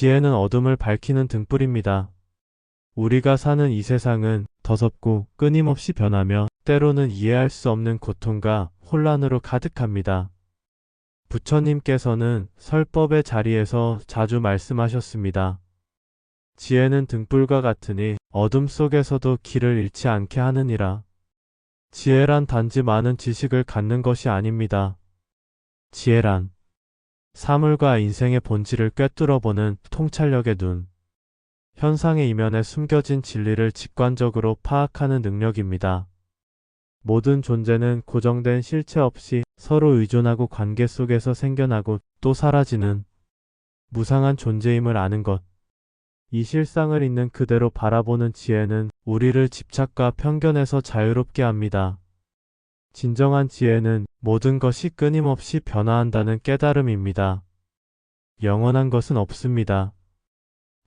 지혜는 어둠을 밝히는 등불입니다. 우리가 사는 이 세상은 더섭고 끊임없이 변하며 때로는 이해할 수 없는 고통과 혼란으로 가득합니다. 부처님께서는 설법의 자리에서 자주 말씀하셨습니다. 지혜는 등불과 같으니 어둠 속에서도 길을 잃지 않게 하느니라. 지혜란 단지 많은 지식을 갖는 것이 아닙니다. 지혜란 사물과 인생의 본질을 꿰뚫어보는 통찰력의 눈, 현상의 이면에 숨겨진 진리를 직관적으로 파악하는 능력입니다. 모든 존재는 고정된 실체 없이 서로 의존하고 관계 속에서 생겨나고 또 사라지는 무상한 존재임을 아는 것. 이 실상을 있는 그대로 바라보는 지혜는 우리를 집착과 편견에서 자유롭게 합니다. 진정한 지혜는 모든 것이 끊임없이 변화한다는 깨달음입니다. 영원한 것은 없습니다.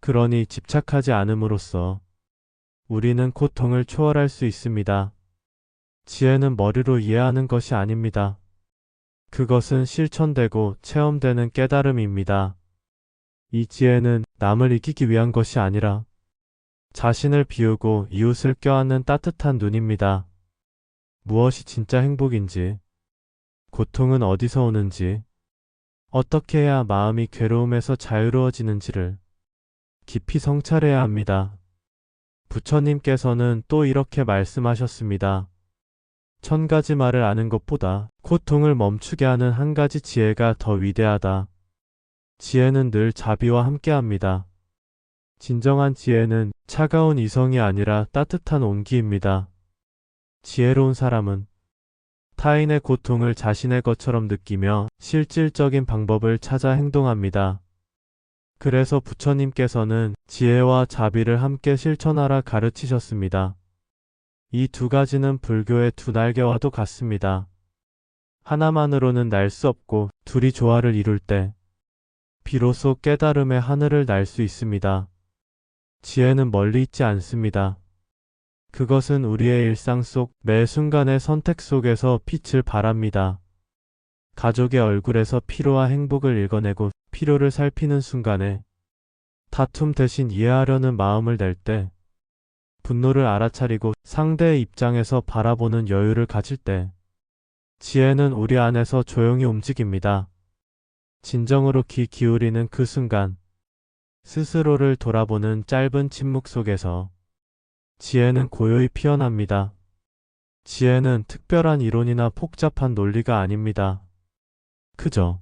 그러니 집착하지 않음으로써 우리는 고통을 초월할 수 있습니다. 지혜는 머리로 이해하는 것이 아닙니다. 그것은 실천되고 체험되는 깨달음입니다. 이 지혜는 남을 이기기 위한 것이 아니라 자신을 비우고 이웃을 껴안는 따뜻한 눈입니다. 무엇이 진짜 행복인지, 고통은 어디서 오는지, 어떻게 해야 마음이 괴로움에서 자유로워지는지를 깊이 성찰해야 합니다. 부처님께서는 또 이렇게 말씀하셨습니다. 천 가지 말을 아는 것보다 고통을 멈추게 하는 한 가지 지혜가 더 위대하다. 지혜는 늘 자비와 함께 합니다. 진정한 지혜는 차가운 이성이 아니라 따뜻한 온기입니다. 지혜로운 사람은 타인의 고통을 자신의 것처럼 느끼며 실질적인 방법을 찾아 행동합니다. 그래서 부처님께서는 지혜와 자비를 함께 실천하라 가르치셨습니다. 이 두 가지는 불교의 두 날개와도 같습니다. 하나만으로는 날 수 없고 둘이 조화를 이룰 때 비로소 깨달음의 하늘을 날 수 있습니다. 지혜는 멀리 있지 않습니다. 그것은 우리의 일상 속 매 순간의 선택 속에서 빛을 발합니다. 가족의 얼굴에서 피로와 행복을 읽어내고 필요를 살피는 순간에 다툼 대신 이해하려는 마음을 낼 때, 분노를 알아차리고 상대의 입장에서 바라보는 여유를 가질 때, 지혜는 우리 안에서 조용히 움직입니다. 진정으로 귀 기울이는 그 순간, 스스로를 돌아보는 짧은 침묵 속에서 지혜는 고요히 피어납니다. 지혜는 특별한 이론이나 복잡한 논리가 아닙니다. 그저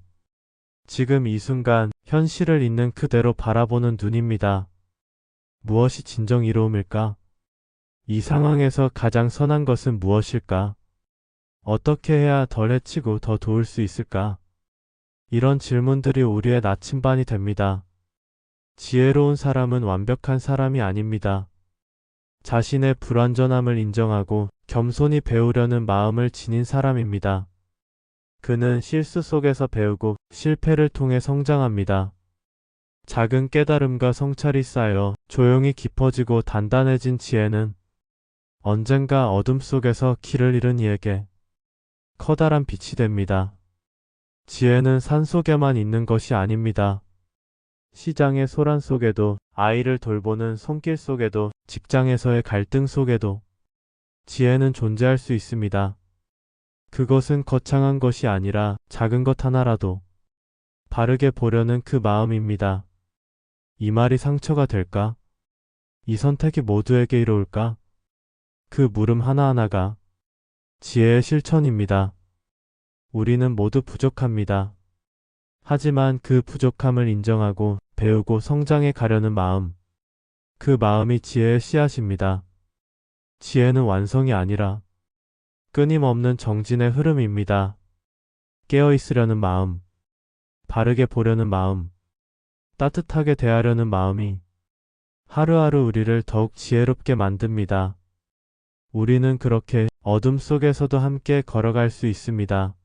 지금 이 순간 현실을 있는 그대로 바라보는 눈입니다. 무엇이 진정 이로움일까? 이 상황에서 가장 선한 것은 무엇일까? 어떻게 해야 덜 해치고 더 도울 수 있을까? 이런 질문들이 우리의 나침반이 됩니다. 지혜로운 사람은 완벽한 사람이 아닙니다. 자신의 불완전함을 인정하고 겸손히 배우려는 마음을 지닌 사람입니다. 그는 실수 속에서 배우고 실패를 통해 성장합니다. 작은 깨달음과 성찰이 쌓여 조용히 깊어지고 단단해진 지혜는 언젠가 어둠 속에서 길을 잃은 이에게 커다란 빛이 됩니다. 지혜는 산 속에만 있는 것이 아닙니다. 시장의 소란 속에도, 아이를 돌보는 손길 속에도, 직장에서의 갈등 속에도 지혜는 존재할 수 있습니다. 그것은 거창한 것이 아니라 작은 것 하나라도 바르게 보려는 그 마음입니다. 이 말이 상처가 될까? 이 선택이 모두에게 이로울까? 그 물음 하나하나가 지혜의 실천입니다. 우리는 모두 부족합니다. 하지만 그 부족함을 인정하고 배우고 성장해 가려는 마음, 그 마음이 지혜의 씨앗입니다. 지혜는 완성이 아니라 끊임없는 정진의 흐름입니다. 깨어 있으려는 마음, 바르게 보려는 마음, 따뜻하게 대하려는 마음이 하루하루 우리를 더욱 지혜롭게 만듭니다. 우리는 그렇게 어둠 속에서도 함께 걸어갈 수 있습니다.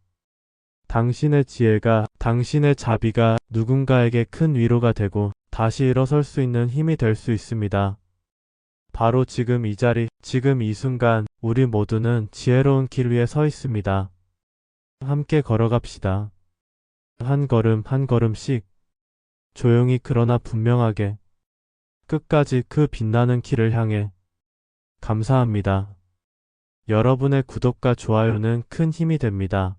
당신의 지혜가, 당신의 자비가 누군가에게 큰 위로가 되고 다시 일어설 수 있는 힘이 될 수 있습니다. 바로 지금 이 자리, 지금 이 순간, 우리 모두는 지혜로운 길 위에 서 있습니다. 함께 걸어갑시다. 한 걸음 한 걸음씩 조용히 그러나 분명하게 끝까지 그 빛나는 길을 향해 감사합니다. 여러분의 구독과 좋아요는 큰 힘이 됩니다.